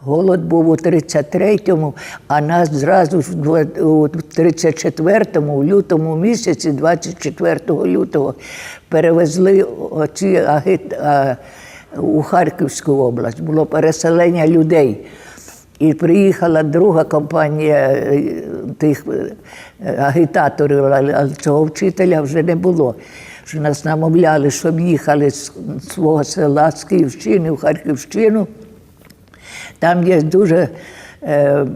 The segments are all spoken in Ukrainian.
Голод був у 33-му, а нас зразу в у 34-му, у лютому місяці, 24 лютого, перевезли оці агит, а, у Харківську область. Було переселення людей. І приїхала друга компанія е, тих е, агітаторів, але цього вчителя вже не було. Що нас намовляли, щоб їхали з свого села з Київщини в Харківщину. Там є дуже е,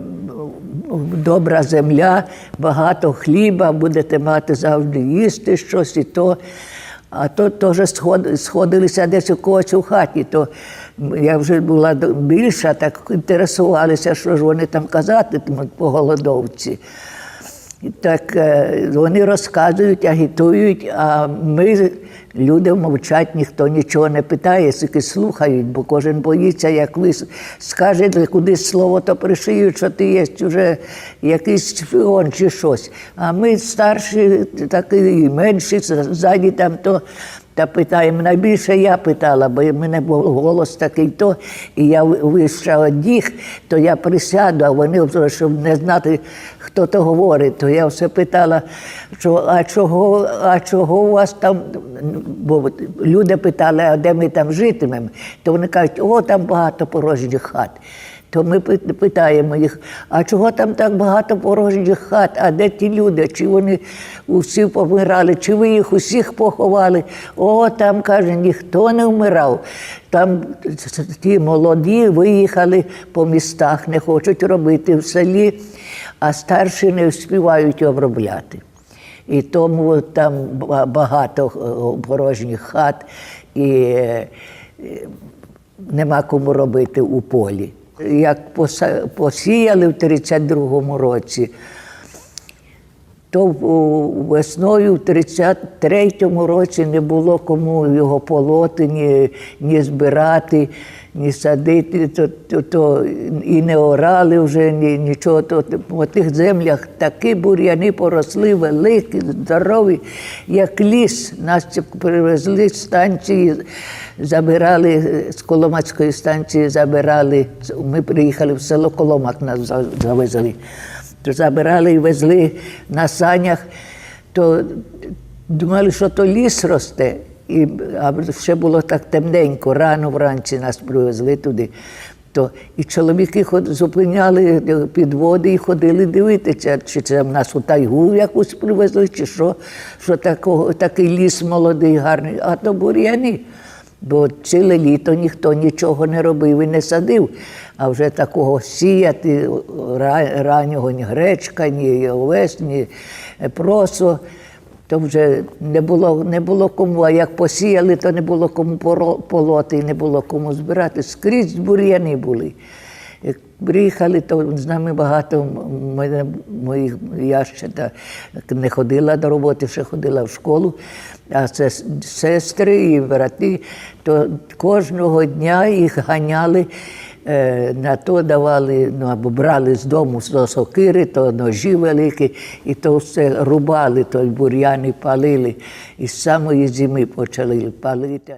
добра земля, багато хліба, будете мати завжди їсти щось і то. А то теж сходилися десь у когось у хаті. То я вже була більша, так інтересувалися, що ж вони там казатимуть по голодовці. Так е, вони розказують, агітують, а ми, люди мовчать, ніхто нічого не питає, тільки слухають, бо кожен боїться, як ви скажете кудись слово, то пришиють, що ти є вже якийсь шпіон чи щось. А ми старші, так менші, ззаді там то. Та питаємо, найбільше я питала, бо в мене був голос такий то, і я вища одіг, то я присяду, а вони, щоб не знати, хто то говорить, то я все питала, що, а чого, а чого у вас там, бо люди питали, а де ми там житимемо, то вони кажуть, о, там багато порожніх хат. То ми питаємо їх, а чого там так багато порожніх хат, а де ті люди? Чи вони усі помирали, чи ви їх усіх поховали? О, там каже, ніхто не вмирав. Там ті молоді виїхали по містах, не хочуть робити в селі, а старші не співають обробляти. І тому там багато е, порожніх хат і е, нема кому робити у полі. Як посіяли в 32-му році, то весною в 33-му році не було кому його полоти, ні, ні збирати, ні садити, то, то, то і не орали вже ні, нічого. То, по тих землях такі бур'яни поросли великі, здорові, як ліс. Нас привезли з станції, забирали з Коломацької станції, забирали. Ми приїхали в село Коломак, нас завезли забирали і везли на санях, то думали, що то ліс росте. І, а ще було так темненько, рано вранці нас привезли туди. То, і чоловіки зупиняли підводи і ходили дивитися, чи це в нас у тайгу якусь привезли, чи що, що такого, такий ліс молодий, гарний, а то бур'яни. Бо ціле літо ніхто нічого не робив і не садив. А вже такого сіяти раннього ні гречка, ні овес, ні просо, то вже не було, не було кому. А як посіяли, то не було кому полоти, не було кому збирати. Скрізь бур'яни були. Як приїхали, то з нами багато моїх, я ще та, не ходила до роботи, ще ходила в школу, а це сестри і брати, то кожного дня їх ганяли. е, На то давали, ну або брали з дому з сокири, то ножі великі, і то все рубали, то бур'яни палили. І з самої зими почали палити.